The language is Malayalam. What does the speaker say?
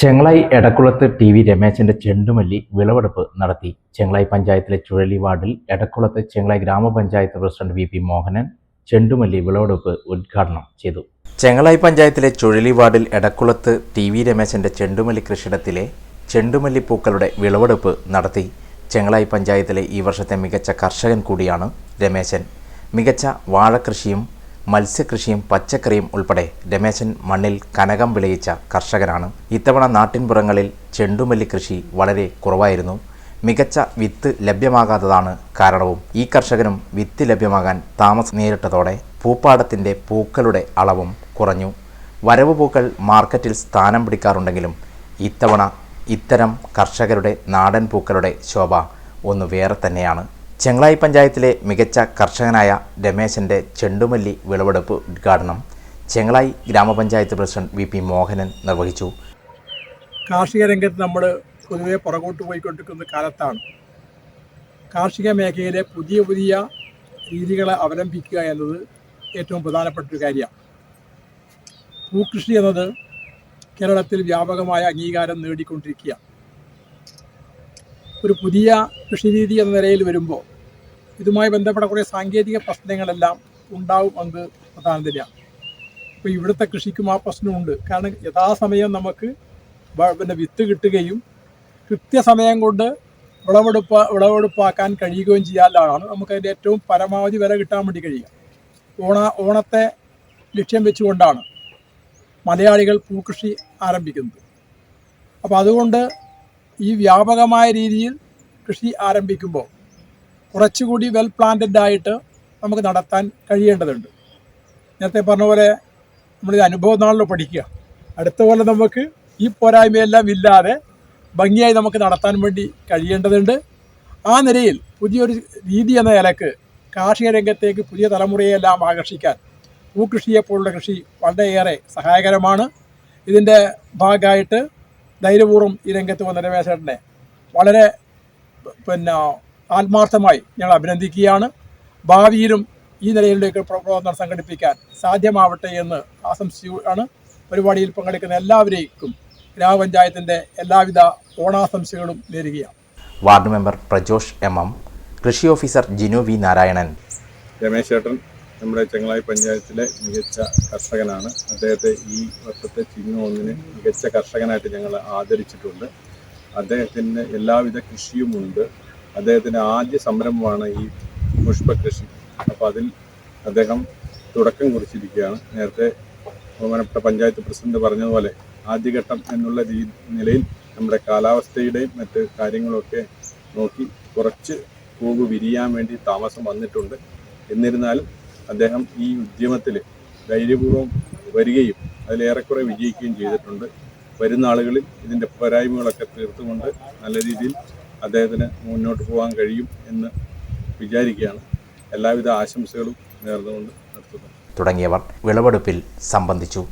ചെങ്ങളായി എടക്കുളത്ത് ടി വി രമേശന്റെ ചെണ്ടുമല്ലി വിളവെടുപ്പ് നടത്തി. ചെങ്ങളായി പഞ്ചായത്തിലെ ചുഴലി വാർഡിൽ എടക്കുളത്ത് ചെങ്ങളായി ഗ്രാമപഞ്ചായത്ത് പ്രസിഡന്റ് വി പി മോഹനൻ ചെണ്ടുമല്ലി വിളവെടുപ്പ് ഉദ്ഘാടനം ചെയ്തു. ചെങ്ങളായി പഞ്ചായത്തിലെ ചുഴലി വാർഡിൽ എടക്കുളത്ത് ടി വി രമേശന്റെ ചെണ്ടുമല്ലി കൃഷിയിടത്തിലെ ചെണ്ടുമല്ലി പൂക്കളുടെ വിളവെടുപ്പ് നടത്തി. ചെങ്ങളായി പഞ്ചായത്തിലെ ഈ വർഷത്തെ മികച്ച കർഷകൻ കൂടിയാണ് രമേശൻ. മികച്ച വാഴകൃഷിയും മത്സ്യകൃഷിയും പച്ചക്കറിയും ഉൾപ്പെടെ രമേശൻ മണ്ണിൽ കനകം വിളയിച്ച കർഷകനാണ്. ഇത്തവണ നാട്ടിൻപുറങ്ങളിൽ ചെണ്ടുമല്ലി കൃഷി വളരെ കുറവായിരുന്നു. മികച്ച വിത്ത് ലഭ്യമാകാത്തതാണ് കാരണവും. ഈ കർഷകനും വിത്ത് ലഭ്യമാകാൻ താമസം നേരിട്ടതോടെ പൂപ്പാടത്തിന്റെ പൂക്കളുടെ അളവും കുറഞ്ഞു. വരവ് പൂക്കൾ മാർക്കറ്റിൽ സ്ഥാനം പിടിക്കാറുണ്ടെങ്കിലും ഇത്തവണ ഇത്തരം കർഷകരുടെ നാടൻ പൂക്കളുടെ ശോഭ ഒന്ന് വേറെ തന്നെയാണ്. ചെങ്ങളായി പഞ്ചായത്തിലെ മികച്ച കർഷകനായ രമേശന്റെ ചെണ്ടുമല്ലി വിളവെടുപ്പ് ഉദ്ഘാടനം ചെങ്ങളായി ഗ്രാമപഞ്ചായത്ത് പ്രസിഡന്റ് വി പി മോഹനൻ നിർവഹിച്ചു. കാർഷിക രംഗത്ത് നമ്മൾ പൊതുവെ പുറകോട്ട് പോയിക്കൊണ്ടിരിക്കുന്ന കാലത്താണ്. കാർഷിക മേഖലയിലെ പുതിയ പുതിയ രീതികളെ അവലംബിക്കുക എന്നത് ഏറ്റവും പ്രധാനപ്പെട്ട ഒരു കാര്യമാണ്. ഭൂകൃഷി എന്നത് കേരളത്തിൽ വ്യാപകമായ അംഗീകാരം നേടിക്കൊണ്ടിരിക്കുക ഒരു പുതിയ കൃഷിരീതി എന്ന നിലയിൽ വരുമ്പോൾ ഇതുമായി ബന്ധപ്പെട്ട കുറേ സാങ്കേതിക പ്രശ്നങ്ങളെല്ലാം ഉണ്ടാവും എന്നത് പ്രധാന തന്നെയാണ് ഇപ്പോൾ ഇവിടുത്തെ കൃഷിക്കും ആ പ്രശ്നമുണ്ട്. കാരണം യഥാസമയം നമുക്ക് പിന്നെ വിത്ത് കിട്ടുകയും കൃത്യസമയം കൊണ്ട് വിളവെടുപ്പ് വിളവെടുപ്പാക്കാൻ കഴിയുകയും ചെയ്യാനാണ് നമുക്കതിന്റെ ഏറ്റവും പരമാവധി വില കിട്ടാൻ വേണ്ടി കഴിയുക. ഓണ ഓണത്തെ ലക്ഷ്യം വെച്ചുകൊണ്ടാണ് മലയാളികൾ പൂക്കൃഷി ആരംഭിക്കുന്നത്. അപ്പോൾ അതുകൊണ്ട് ഈ വ്യാപകമായ രീതിയിൽ കൃഷി ആരംഭിക്കുമ്പോൾ കുറച്ചുകൂടി വെൽ പ്ലാന്റഡ് ആയിട്ട് നമുക്ക് നടത്താൻ കഴിയേണ്ടതുണ്ട്. നേരത്തെ പറഞ്ഞ പോലെ നമ്മളിത് അനുഭവ നാളിൽ പഠിക്കുക. അടുത്ത പോലെ നമുക്ക് ഈ പോരായ്മയെല്ലാം ഇല്ലാതെ ഭംഗിയായി നമുക്ക് നടത്താൻ വേണ്ടി കഴിയേണ്ടതുണ്ട്. ആ നിലയിൽ പുതിയൊരു രീതി എന്ന നിലയ്ക്ക് കാർഷിക രംഗത്തേക്ക് പുതിയ തലമുറയെല്ലാം ആകർഷിക്കാൻ പൂക്കൃഷിയെപ്പോലുള്ള കൃഷി വളരെയേറെ സഹായകരമാണ്. ഇതിന്റെ ഭാഗമായിട്ട് ധൈര്യപൂർവം ഈ രംഗത്ത് വന്ന രമേശേട്ടനെ വളരെ പിന്നെ ആത്മാർത്ഥമായി ഞങ്ങൾ അഭിനന്ദിക്കുകയാണ്. ഭാവിയിലും ഈ നിലയിലേക്ക് പ്ര- പ്രവർത്തനം സംഘടിപ്പിക്കാൻ സാധ്യമാവട്ടെ എന്ന് ആശംസിക്കുകയാണ്. പരിപാടിയിൽ പങ്കെടുക്കുന്ന എല്ലാവരേക്കും ഗ്രാമപഞ്ചായത്തിന്റെ എല്ലാവിധ ഓണാശംസകളും നേരുകയാണ്. Ward member Prajosh M M കൃഷി ഓഫീസർ ജിനു വി നാരായണൻ. രമേശ് ചേട്ടൻ. നമ്മുടെ ചെങ്ങളായി പഞ്ചായത്തിലെ മികച്ച കർഷകനാണ്. അദ്ദേഹത്തെ ഈ വർഷത്തെ ചിങ്ങം ഒന്നിന് മികച്ച കർഷകനായിട്ട് ഞങ്ങൾ ആദരിച്ചിട്ടുണ്ട്. അദ്ദേഹത്തിന് എല്ലാവിധ കൃഷിയുമുണ്ട് അദ്ദേഹത്തിന്റെ ആദ്യ സംരംഭമാണ് ഈ പുഷ്പകൃഷി. അപ്പോൾ അതിൽ അദ്ദേഹം തുടക്കം കുറിച്ചിരിക്കുകയാണ്. നേരത്തെ ബഹുമാനപ്പെട്ട പഞ്ചായത്ത് പ്രസിഡന്റ് പറഞ്ഞതുപോലെ ആദ്യഘട്ടം എന്നുള്ള രീ നിലയിൽ നമ്മുടെ കാലാവസ്ഥയുടെയും മറ്റ് കാര്യങ്ങളൊക്കെ നോക്കി കുറച്ച് പൂവ് വിരിയാൻ വേണ്ടി താമസം വന്നിട്ടുണ്ട്. എന്നിരുന്നാലും അദ്ദേഹം ഈ ഉദ്യമത്തിൽ ധൈര്യപൂർവം വരികയും അതിലേറെക്കുറെ വിജയിക്കുകയും ചെയ്തിട്ടുണ്ട്. വരുന്ന ആളുകളിൽ ഇതിന്റെ പോരായ്മകളൊക്കെ തീർത്തുകൊണ്ട് നല്ല രീതിയിൽ അദ്ദേഹത്തിന് മുന്നോട്ട് പോകാൻ കഴിയും എന്ന് വിചാരിക്കുകയാണ്. എല്ലാവിധ ആശംസകളും നേർന്നുകൊണ്ട് നിർത്തുന്നു. തുടങ്ങിയവർ വിളവെടുപ്പിൽ സംബന്ധിച്ചു.